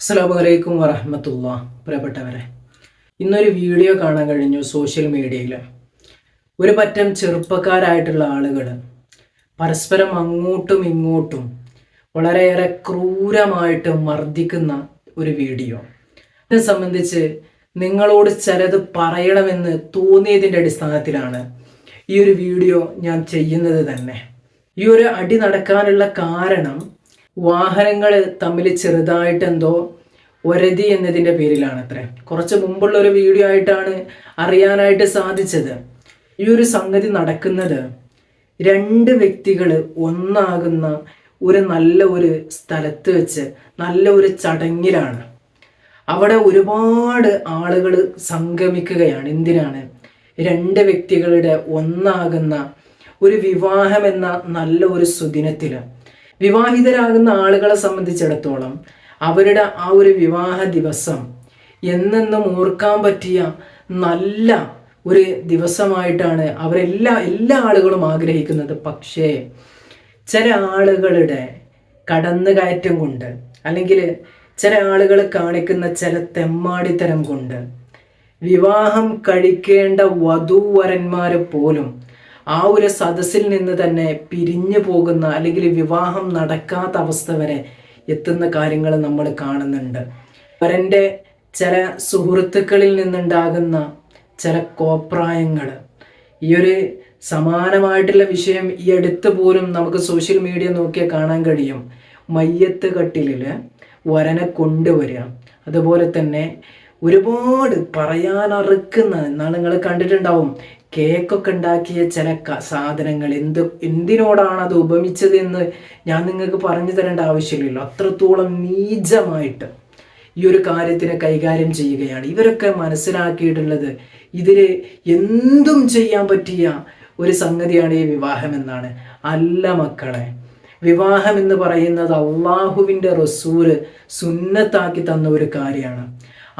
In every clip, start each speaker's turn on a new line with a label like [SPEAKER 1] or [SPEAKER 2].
[SPEAKER 1] അസ്സാം വലൈക്കും വറഹമത്തുള്ള. പ്രിയപ്പെട്ടവരെ ഇന്നൊരു വീഡിയോ കാണാൻ കഴിഞ്ഞു സോഷ്യൽ മീഡിയയിൽ ഒരു പറ്റം ചെറുപ്പക്കാരായിട്ടുള്ള ആളുകൾ പരസ്പരം അങ്ങോട്ടും ഇങ്ങോട്ടും വളരെയേറെ ക്രൂരമായിട്ട് മർദ്ദിക്കുന്ന ഒരു വീഡിയോ. ഇതിനെ സംബന്ധിച്ച് നിങ്ങളോട് ചിലത് പറയണമെന്ന് തോന്നിയതിന്റെ അടിസ്ഥാനത്തിലാണ് ഈ ഒരു വീഡിയോ ഞാൻ ചെയ്യുന്നത് തന്നെ. ഈ ഒരു അടി നടക്കാനുള്ള കാരണം വാഹനങ്ങൾ തമ്മിൽ ചെറുതായിട്ട് എന്തോ ഒരതി എന്നതിന്റെ പേരിലാണ് അത്രേ കുറച്ച് മുമ്പുള്ള ഒരു വീഡിയോ ആയിട്ടാണ് അറിയാനായിട്ട് സാധിച്ചത്. ഈ ഒരു സംഗതി നടക്കുന്നത് രണ്ട് വ്യക്തികൾ ഒന്നാകുന്ന ഒരു നല്ല ഒരു സ്ഥലത്ത് വെച്ച് നല്ല ഒരു ചടങ്ങിലാണ്. അവിടെ ഒരുപാട് ആളുകൾ സംഗമിക്കുകയാണ്. എന്തിനാണ്? രണ്ട് വ്യക്തികളുടെ ഒന്നാകുന്ന ഒരു വിവാഹം എന്ന നല്ല ഒരു സുദിനത്തിൽ വിവാഹിതരാകുന്ന ആളുകളെ സംബന്ധിച്ചിടത്തോളം അവരുടെ ആ ഒരു വിവാഹ ദിവസം എന്നെന്നും ഓർക്കാൻ പറ്റിയ നല്ല ഒരു ദിവസമായിട്ടാണ് അവരെല്ലാ എല്ലാ ആളുകളും ആഗ്രഹിക്കുന്നത്. പക്ഷേ ചില ആളുകളുടെ കടന്നുകയറ്റം കൊണ്ട് അല്ലെങ്കിൽ ചില ആളുകൾ കാണിക്കുന്ന ചില തെമ്മാടിത്തരം കൊണ്ട് വിവാഹം കഴിക്കേണ്ട വധൂവരന്മാർ പോലും ആ ഒരു സദസ്സിൽ നിന്ന് തന്നെ പിരിഞ്ഞു പോകുന്ന അല്ലെങ്കിൽ വിവാഹം നടക്കാത്ത അവസ്ഥ വരെ എത്തുന്ന കാര്യങ്ങൾ നമ്മൾ കാണുന്നുണ്ട്. വരന്റെ ചില സുഹൃത്തുക്കളിൽ നിന്നുണ്ടാകുന്ന ചില കോപ്രായങ്ങൾ. ഈ ഒരു സമാനമായിട്ടുള്ള വിഷയം ഈ അടുത്ത് പോലും നമുക്ക് സോഷ്യൽ മീഡിയ നോക്കിയാൽ കാണാൻ കഴിയും. മയ്യത്ത് കട്ടിലിൽ വരനെ കൊണ്ടുവരിക. അതുപോലെ തന്നെ ഒരുപാട് പറയാനറുക്കുന്ന എന്നാണ് നിങ്ങൾ കണ്ടിട്ടുണ്ടാവും കേക്കൊക്കെ ഉണ്ടാക്കിയ ചില സാധനങ്ങൾ എന്ത് എന്തിനോടാണ് അത് ഉപമിച്ചത് എന്ന് ഞാൻ നിങ്ങൾക്ക് പറഞ്ഞു തരേണ്ട ആവശ്യമില്ലല്ലോ. അത്രത്തോളം നീചമായിട്ട് ഈ ഒരു കാര്യത്തിനെ കൈകാര്യം ചെയ്യുകയാണ്. ഇവരൊക്കെ മനസ്സിലാക്കിയിട്ടുള്ളത് ഇതിൽ എന്തും ചെയ്യാൻ പറ്റിയ ഒരു സംഗതിയാണ് ഈ വിവാഹം എന്നാണ്. അല്ല മക്കളെ വിവാഹം എന്ന് പറയുന്നത് അള്ളാഹുവിന്റെ റസൂൽ സുന്നത്താക്കി തന്ന ഒരു കാര്യമാണ്.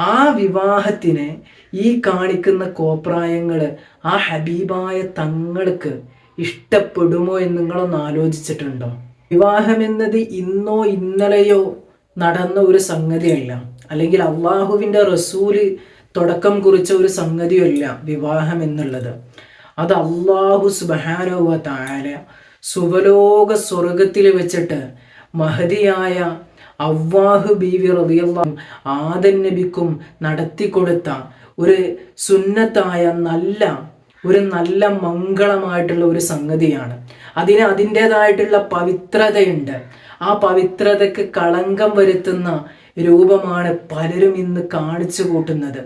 [SPEAKER 1] ആ വിവാഹത്തിന് ഈ കാണിക്കുന്ന കോപ്രായങ്ങൾ ആ ഹബീബായ തങ്ങൾക്ക് ഇഷ്ടപ്പെടുമോ എന്ന് നിങ്ങളൊന്ന് ആലോചിച്ചിട്ടുണ്ടോ? വിവാഹം എന്നത് ഇന്നോ ഇന്നലെയോ നടന്ന ഒരു സംഗതിയല്ല. അല്ലെങ്കിൽ അള്ളാഹുവിന്റെ റസൂൽ തുടക്കം കുറിച്ച ഒരു സംഗതിയല്ല വിവാഹം എന്നുള്ളത്. അത് അള്ളാഹു സുബാനുവ താര സുവലോക സ്വർഗത്തിൽ വെച്ചിട്ട് മഹതിയായ അവ്വാഹു ബീവി റബിയല്ലാം ആദൻ നബിക്കും നടത്തിക്കൊടുത്ത ഒരു സുന്നത്തായ നല്ല ഒരു നല്ല മംഗളമായിട്ടുള്ള ഒരു സംഗതിയാണ്. അതിന് അതിന്റെതായിട്ടുള്ള പവിത്രതയുണ്ട്. ആ പവിത്രതയ്ക്ക് കളങ്കം വരുത്തുന്ന രൂപമാണ് പലരും ഇന്ന് കാണിച്ചു കൂട്ടുന്നത്.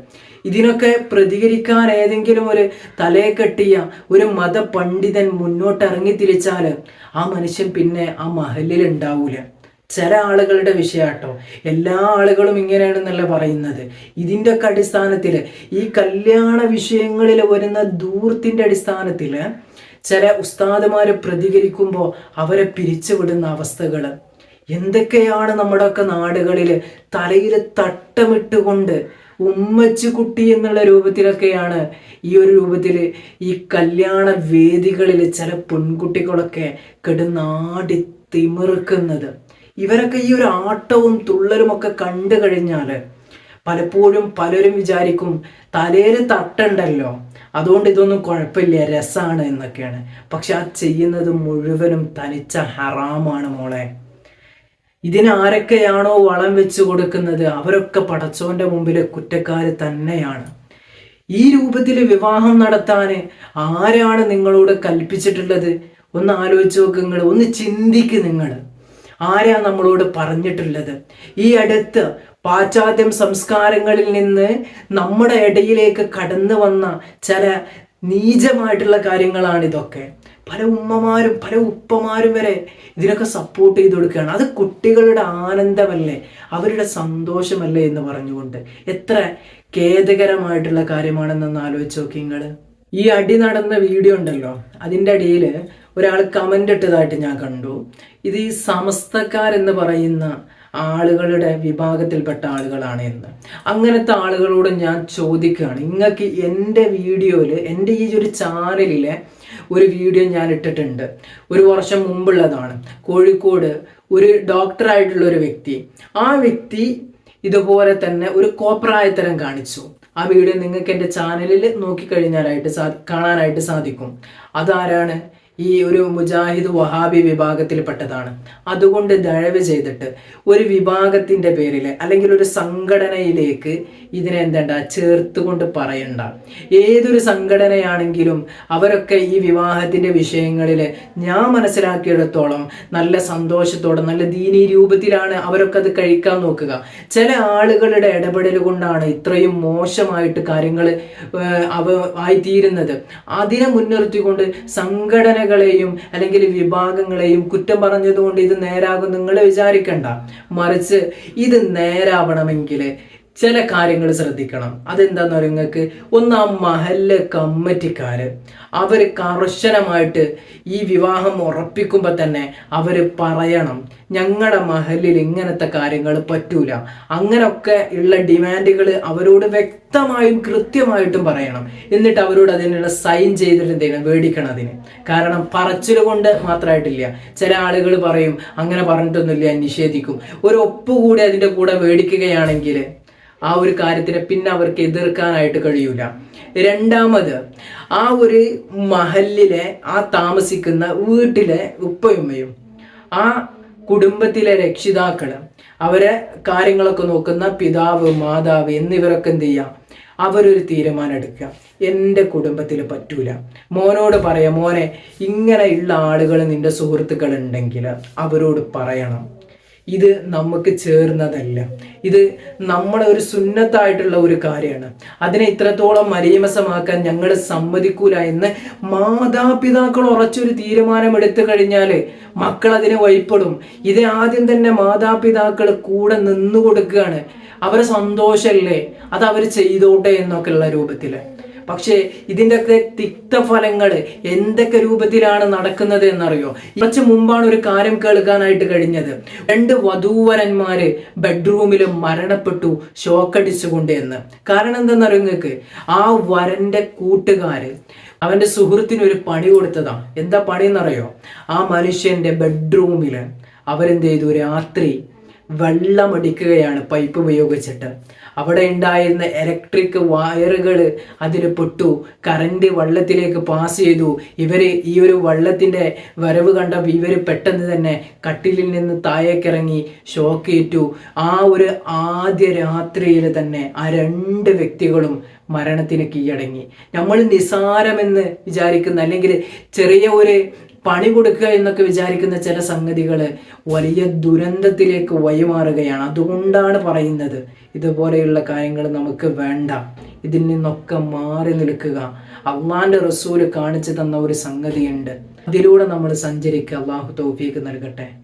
[SPEAKER 1] ഇതിനൊക്കെ പ്രതികരിക്കാൻ ഏതെങ്കിലും ഒരു തലയെ കെട്ടിയ ഒരു മതപണ്ഡിതൻ മുന്നോട്ടിറങ്ങി തിരിച്ചാൽ ആ മനുഷ്യൻ പിന്നെ ആ മഹലിൽ ഉണ്ടാവൂല. ചില ആളുകളുടെ വിഷയാട്ടോ. എല്ലാ ആളുകളും ഇങ്ങനെയാണെന്നല്ല പറയുന്നത്. ഇതിന്റെ ഒക്കെ അടിസ്ഥാനത്തിൽ ഈ കല്യാണ വിഷയങ്ങളിൽ വരുന്ന ദൂർത്തിന്റെ അടിസ്ഥാനത്തിൽ ചില ഉസ്താദുമാർ പ്രതികരിക്കുമ്പോൾ അവരെ പിരിച്ചുവിടുന്ന അവസ്ഥകൾ എന്തൊക്കെയാണ് നമ്മുടെയൊക്കെ നാടുകളിൽ തലയിൽ തട്ടമിട്ടുകൊണ്ട് ഉമ്മച്ചു കുട്ടി എന്നുള്ള രൂപത്തിലൊക്കെയാണ് ഈ ഒരു രൂപത്തിൽ ഈ കല്യാണ വേദികളിൽ ചില പെൺകുട്ടികളൊക്കെ കെടുന്നാടി തിമിറുക്കുന്നത് ഇവരൊക്കെ ഈ ഒരു ആട്ടവും തുള്ളലും ഒക്കെ കണ്ടു കഴിഞ്ഞാൽ പലപ്പോഴും പലരും വിചാരിക്കും തലയിൽ തട്ടുണ്ടല്ലോ. അതുകൊണ്ട് ഇതൊന്നും കുഴപ്പമില്ല രസമാണ് എന്നൊക്കെയാണ്. പക്ഷെ ആ ചെയ്യുന്നത് മുഴുവനും തനിച്ച ഹറാമാണ് മോളെ. ഇതിനാരൊക്കെയാണോ വളം വെച്ചു കൊടുക്കുന്നത്? അവരൊക്കെ പടച്ചോന്റെ മുമ്പിലെ കുറ്റക്കാർ തന്നെയാണ്. ഈ രൂപത്തിൽ വിവാഹം നടത്താൻ ആരാണ് നിങ്ങളോട് കൽപ്പിച്ചിട്ടുള്ളത്? ഒന്ന് ആലോചിച്ച് നോക്ക് നിങ്ങൾ ഒന്ന് ചിന്തിക്ക് നിങ്ങൾ ആരാ നമ്മളോട് പറഞ്ഞിട്ടുള്ളത്? ഈ അടുത്ത് പാശ്ചാത്യം സംസ്കാരങ്ങളിൽ നിന്ന് നമ്മുടെ ഇടയിലേക്ക് കടന്നു വന്ന ചില നീചമായിട്ടുള്ള കാര്യങ്ങളാണ് ഇതൊക്കെ. പല ഉമ്മമാരും പല ഉപ്പമാരും വരെ ഇതിനൊക്കെ സപ്പോർട്ട് ചെയ്ത് കൊടുക്കുകയാണ്. അത് കുട്ടികളുടെ ആനന്ദമല്ലേ? അവരുടെ സന്തോഷമല്ലേ എന്ന് പറഞ്ഞുകൊണ്ട്. എത്ര ഖേദകരമായിട്ടുള്ള കാര്യമാണെന്നൊന്ന് ആലോചിച്ച് നോക്കി നിങ്ങൾ ഈ അടി നടന്ന വീഡിയോ ഉണ്ടല്ലോ അതിന്റെ അടിയിൽ ഒരാൾ കമന്റ് ഇട്ടതായിട്ട് ഞാൻ കണ്ടു. ഇത് ഈ സമസ്തക്കാരെന്ന് പറയുന്ന ആളുകളുടെ വിഭാഗത്തിൽപ്പെട്ട ആളുകളാണ് എന്ന്. അങ്ങനത്തെ ആളുകളോട് ഞാൻ ചോദിക്കുകയാണ്. നിങ്ങൾക്ക് എന്റെ വീഡിയോയിൽ എന്റെ ഈ ഒരു ചാനലിലെ ഒരു വീഡിയോ ഞാൻ ഇട്ടിട്ടുണ്ട്. ഒരു വർഷം മുമ്പുള്ളതാണ്. കോഴിക്കോട് ഒരു ഡോക്ടറായിട്ടുള്ള ഒരു വ്യക്തി. ആ വ്യക്തി ഇതുപോലെ തന്നെ ഒരു കോപ്രായത്തരം കാണിച്ചു. ആ വീഡിയോ നിങ്ങൾക്ക് എന്റെ ചാനലിൽ നോക്കിക്കഴിഞ്ഞാലായിട്ട് സാ കാണാനായിട്ട് സാധിക്കും. അതാരാണ്? ഈ ഒരു മുജാഹിദ് വഹാബി വിഭാഗത്തിൽപ്പെട്ടതാണ്. അതുകൊണ്ട് ദയവ് ചെയ്തിട്ട് ഒരു വിഭാഗത്തിന്റെ പേരിൽ അല്ലെങ്കിൽ ഒരു സംഘടനയിലേക്ക് ഇതിനെ എന്തണ്ട ചേർത്തുകൊണ്ട് പറയണ്ട. ഏതൊരു സംഘടനയാണെങ്കിലും അവരൊക്കെ ഈ വിവാഹത്തിന്റെ വിഷയങ്ങളിൽ ഞാൻ മനസ്സിലാക്കിയിടത്തോളം നല്ല സന്തോഷത്തോടെ നല്ല ദീനീ രൂപത്തിലാണ് അവരൊക്കെ അത് കഴിക്കാൻ നോക്കുക. ചില ആളുകളുടെ ഇടപെടൽ കൊണ്ടാണ് ഇത്രയും മോശമായിട്ട് കാര്യങ്ങൾ അവ ആയിത്തീരുന്നത്. അതിനെ മുൻനിർത്തിക്കൊണ്ട് സംഘടനകളെയും അല്ലെങ്കിൽ വിഭാഗങ്ങളെയും കുറ്റം പറഞ്ഞതുകൊണ്ട് ഇത് നേരാകും നിങ്ങൾ വിചാരിക്കണ്ട. മറിച്ച് ഇത് നേരാവണമെങ്കിൽ ചില കാര്യങ്ങൾ ശ്രദ്ധിക്കണം. അതെന്താന്ന് പറയുക നിങ്ങൾക്ക്? ഒന്നാം ആ മഹല്ല് കമ്മിറ്റിക്കാർ അവർ കർശനമായിട്ട് ഈ വിവാഹം ഉറപ്പിക്കുമ്പോൾ തന്നെ അവർ പറയണം. ഞങ്ങളുടെ മഹലിൽ ഇങ്ങനത്തെ കാര്യങ്ങൾ പറ്റൂല. അങ്ങനൊക്കെ ഉള്ള ഡിമാൻഡുകൾ അവരോട് വ്യക്തമായും കൃത്യമായിട്ടും പറയണം. എന്നിട്ട് അവരോട് അതിനുള്ള സൈൻ ചെയ്തിട്ട് എന്തെങ്കിലും മേടിക്കണം അതിന്. കാരണം പറച്ചിൽ കൊണ്ട് മാത്രമായിട്ടില്ല ചില ആളുകൾ പറയും അങ്ങനെ പറഞ്ഞിട്ടൊന്നുമില്ല നിഷേധിക്കും. ഒരു ഒപ്പ് കൂടി അതിന്റെ കൂടെ മേടിക്കുകയാണെങ്കിൽ ആ ഒരു കാര്യത്തിനെ പിന്നെ അവർക്ക് എതിർക്കാനായിട്ട് കഴിയൂല. രണ്ടാമത് ആ ഒരു മഹലിലെ ആ താമസിക്കുന്ന വീട്ടിലെ ഉപ്പയുമ്മയും ആ കുടുംബത്തിലെ രക്ഷിതാക്കൾ അവരെ കാര്യങ്ങളൊക്കെ നോക്കുന്ന പിതാവ് മാതാവ് എന്നിവരൊക്കെ എന്ത് ചെയ്യാം? അവരൊരു തീരുമാനം എടുക്കുക എന്റെ കുടുംബത്തിൽ പറ്റൂല. മോനോട് പറയാം മോനെ ഇങ്ങനെയുള്ള ആളുകൾ നിന്റെ സുഹൃത്തുക്കൾ ഉണ്ടെങ്കിൽ അവരോട് പറയണം. ഇത് നമുക്ക് ചേർന്നതല്ല. ഇത് നമ്മുടെ ഒരു സുന്നത്തായിട്ടുള്ള ഒരു കാര്യമാണ്. അതിനെ ഇത്രത്തോളം മലീമസമാക്കാൻ ഞങ്ങൾ സമ്മതിക്കൂല എന്ന് മാതാപിതാക്കൾ ഉറച്ചൊരു തീരുമാനം എടുത്തു കഴിഞ്ഞാൽ മക്കൾ അതിനെ വഴിപ്പെടും. ഇത് ആദ്യം തന്നെ മാതാപിതാക്കൾ കൂടെ നിന്നു കൊടുക്കുകയാണ് അവരെ സന്തോഷമല്ലേ അത് അവർ ചെയ്തോട്ടെ എന്നൊക്കെയുള്ള രൂപത്തിൽ പക്ഷേ ഇതിന്റെയൊക്കെ തിക്തഫലങ്ങൾ എന്തൊക്കെ രൂപത്തിലാണ് നടക്കുന്നത് എന്നറിയോ? കുറച്ച് മുമ്പാണ് ഒരു കാര്യം കേൾക്കാനായിട്ട് കഴിഞ്ഞത്. രണ്ട് വധൂവരന്മാര് ബെഡ്റൂമിൽ മരണപ്പെട്ടു ഷോക്കടിച്ചുകൊണ്ട് എന്ന് കാരണം എന്തെന്നറിയോ നിങ്ങൾക്ക്? ആ വരന്റെ കൂട്ടുകാര് അവന്റെ സുഹൃത്തിന് ഒരു പണി കൊടുത്തതാ. എന്താ പണി എന്നറിയോ ആ മനുഷ്യന്റെ ബെഡ്റൂമിൽ അവരെന്ത് ചെയ്തു രാത്രി വെള്ളമടിക്കുകയാണ് പൈപ്പ് ഉപയോഗിച്ചിട്ട്. അവിടെ ഉണ്ടായിരുന്ന ഇലക്ട്രിക് വയറുകൾ അതിൽ പൊട്ടു. കറണ്ട് വള്ളത്തിലേക്ക് പാസ് ചെയ്തു. ഇവർ ഈ ഒരു വള്ളത്തിന്റെ വരവ് കണ്ട ഇവർ പെട്ടെന്ന് തന്നെ കട്ടിലിൽ നിന്ന് താഴേക്കിറങ്ങി ഷോക്കേറ്റു ആ ഒരു ആദ്യ രാത്രിയിൽ തന്നെ ആ രണ്ട് വ്യക്തികളും മരണത്തിന് കീഴടങ്ങി. നമ്മൾ നിസാരമെന്ന് വിചാരിക്കുന്ന അല്ലെങ്കിൽ ചെറിയ ഒരു പണി കൊടുക്കുക എന്നൊക്കെ വിചാരിക്കുന്ന ചില സംഗതികൾ വലിയ ദുരന്തത്തിലേക്ക് വഴിമാറുകയാണ്. അതുകൊണ്ടാണ് പറയുന്നത് ഇതുപോലെയുള്ള കാര്യങ്ങൾ നമുക്ക് വേണ്ട. ഇതിൽ നിന്നൊക്കെ മാറി നിൽക്കുക. അള്ളാന്റെ റസൂൽ കാണിച്ചു തന്ന ഒരു സംഗതിയുണ്ട്. അതിലൂടെ നമ്മൾ സഞ്ചരിക്കുക. അള്ളാഹു തൗഫീക്ക് നൽകട്ടെ.